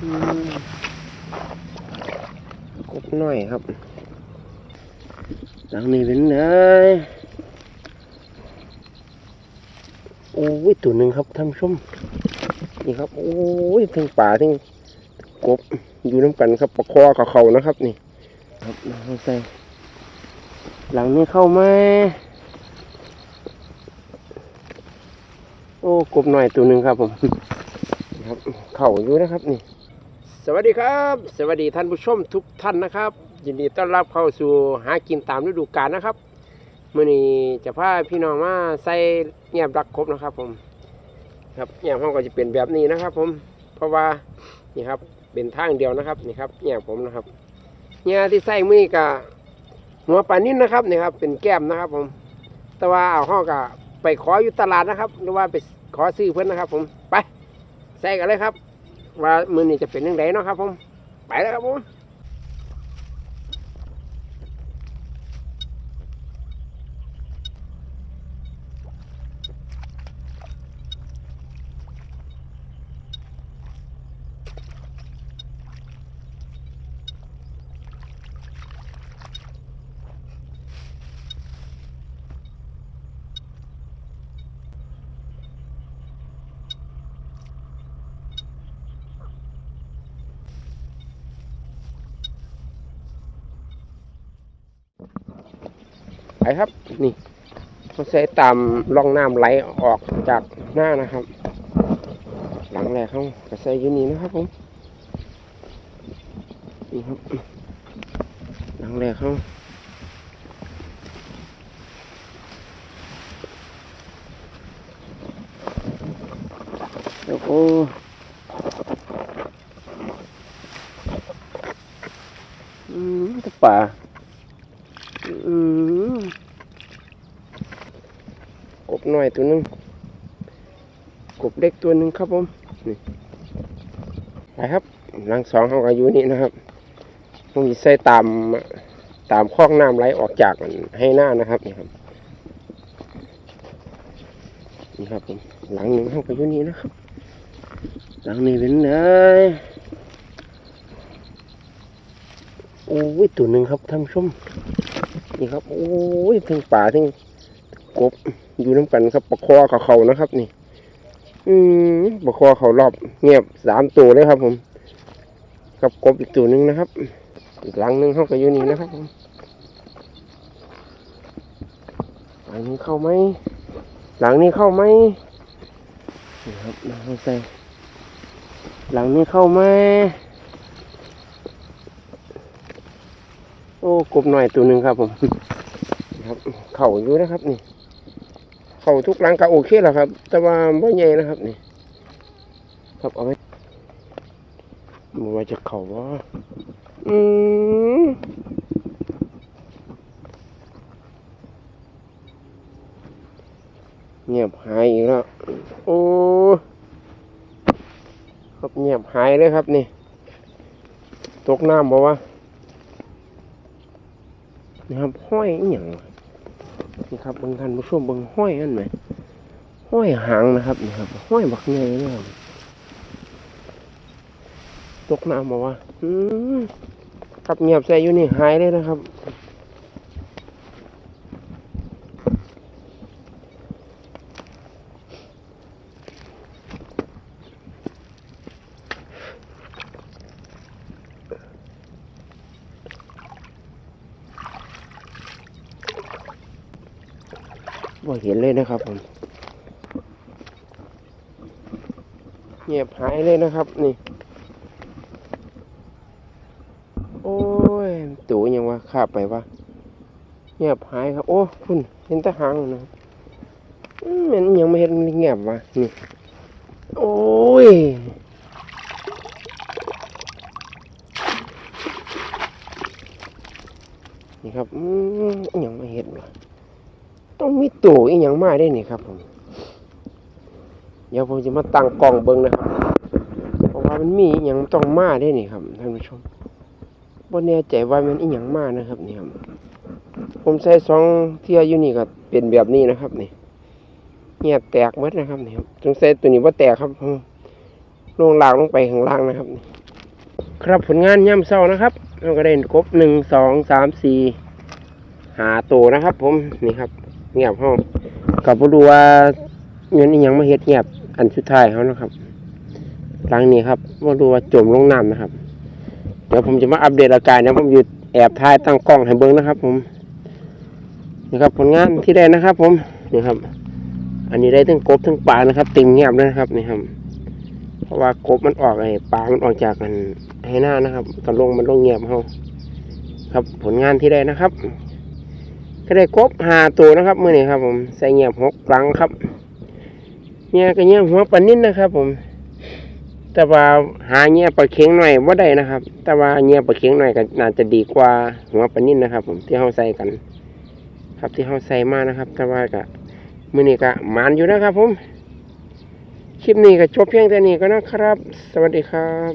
กบหน่อยครับหลังนี้เป็นไงโอ้ยตัวหนึ่งครับท่านผู้ชมนี่ครับ โอ้ยทั้งป่าทั้งกบอยู่น้ำกันครับประคอกับเขานะครับ นี่ ครับน้องใส่หลังนี้เข้ามาโอ้กบหน่อยตัวหนึ่งครับผมครับ เข่าอยู่นะครับนี่ สวัสดีครับ สวัสดีท่านผู้ชมทุกท่านนะครับ ยินดีต้อนรับเข้าสู่หากินตามฤดูกาลนะครับมื่อนี้จะพาพี่น้องมาใส่เงียบรักครบนะครับ ผม ครับเงียบห้องก็จะเป็นแบบนี้นะครับ ผมเพราะว่านี่ครับเป็นทางเดียวนะครับนี่ครับเงียบผมนะครับเงียที่ใส่มือนี้ก็หัวปลานิ่นนะครับนี่ครับ เป็นแก้มนะครับ ผม แต่ว่าเอาห้องก็ไปขออยู่ตลาดนะครับ หรือว่าไปขอซื้อเพื่อนนะครับ ผมไปใส่กันเลยครับ ว่ามือนี้จะเป็นยังไงเนาะครับผม ไปแล้วครับผม ครับ นี่เขาใช้ตามร่องน้ำไหลออกจากหน้านะครับ หลังแรกเขาก็ใส่อยู่นี่นะครับผมนี่ครับ หลังแรกเขาแล้วก็อืมตะป่าอืมก บหน่อยตัวหนึงกบเล็กตัวหนึ่งครับผมนี่ไปครับหลังสองเขาอายุนี่นะครับผมจะใส่ตามตามคลองน้ำไหลออกจากให้หน้านะครับนี่ครับนี่ครับผมหลังหนึ่งเขาอายุนี่นะครับ หลังนี้เป็นไงโอ้ยตัวหนึ่งครับท่านผู้ชมนี่ครับโอ้ยทั้งป่าทั้ง กบอยู่น้ำกันครับประคอกับเขานะครับ นี่ อืมประคอเขารอบเงียบสามตัวเลยครับ ผมกับกบอีกตัวหนึ่งนะครับ อีกหลังหนึ่งเข้าก็อยู่นี่นะครับผมหลังนี้เข้าไหมหลังนี้เข้าไหมนี่ครับน้องใส่หลังนี้เข้าไหมโอ้กบหน่อยตัวหนึ่งครับผมครับ เข่าอยู่นะครับนี่ เขาทุกหลังก็โอเคแล้วครับ แต่ว่าไม่ใหญ่นะครับนี่ ครับเอาไว้มันว่าจะเขาว่าอืมเงียบหายอีกแล้วโอ้ครับเงียบหายเลยครับนี่ ตกน้ำบอกว่านะครับห้อยอย่าง นี่ครับบางท่านผู้ชมบางห้อยนั่นไหมห้อยหางนะครับนี่ครับห้อยบักเงยนะครับตกน้ำมาว่าครับเงียบใส่อยู่นี่หายเลยนะครับ บ่เห็นเลยนะครับผมเงียบหายเลยนะครับ นี่ โอ้ยตู่ยังว่าข้าไปวะเงียบหายครับ โอ้คุณเห็นตะหางนะมันยังไม่เห็นเงียบวะนี่ โอ้ยนี่ครับอืมยังไม่เห็นวะ ต้องมีตู่อีหยังมาได้นี่ครับผมเดี๋ยวผมจะมาตั้งกล้องเบิ้งนะครับเพราะว่ามันมีอีหยังต้องมาได้นี่ครับท่านผู้ชมบ่แน่ใจว่ามันอีหยังมานะครับนี่ครับผมใส่สองเที่ยอยู่นี่ก็เป็นแบบนี้นะครับนี่เงียบแตกหมดนะครับนี่ครับสงสัยตัวนี้ว่าแตกครับผมลงล่างลงไปข้างล่างนะครับนี่ครับผลงานย่ำเศร้านะครับเราก็ได้ครบหนึ่งสองสามสี่หาตัวนะครับ ผมนี่ครับ เงียบห้องกับมาดูว่าเงินอีหยังมาเฮ็ดเงียบอันสุดท้ายเขานะครับหลังนี้ครับมาดูว่าจมลงน้ำนะครับ เดี๋ยวผมจะมาอัปเดตอาการนะผมอยู่แอบถ่ายตั้งกล้องให้เบิ้งนะครับ ผมนี่ครับผลงานที่ได้นะครับ ผมนี่ครับ อันนี้ได้ทั้งกบทั้งปลานะครับเต็มเงียบเลยนะครับนี่ครับ เพราะว่ากบมันออกไอ้ปลามันออกจากกันให้หน้านะครับตอนลงมันลงเงียบเขาครับ ผลงานที่ได้นะครับ ก็ได้กบหาตัวนะครับเมื่อนี้ครับ ผมใส่เงียบหกครั้งครับเนี่ยก็เงียบหัวปลานิ่นนะครับ ผม แต่ว่าหาเงียบปลาเค็งหน่อยว่าได้นะครับ แต่ว่าเงียบปลาเค็งหน่อยก็น่าจะดีกว่าหัวปลานิ่นนะครับ ผมที่เขาใส่กัน ครับที่เขาใส่มานะครับ แต่ว่าก็มื่อนี้ก็หมันอยู่นะครับ ผมคลิปนี้ก็จบเพียงแต่นี้ก็นะครับ สวัสดีครับ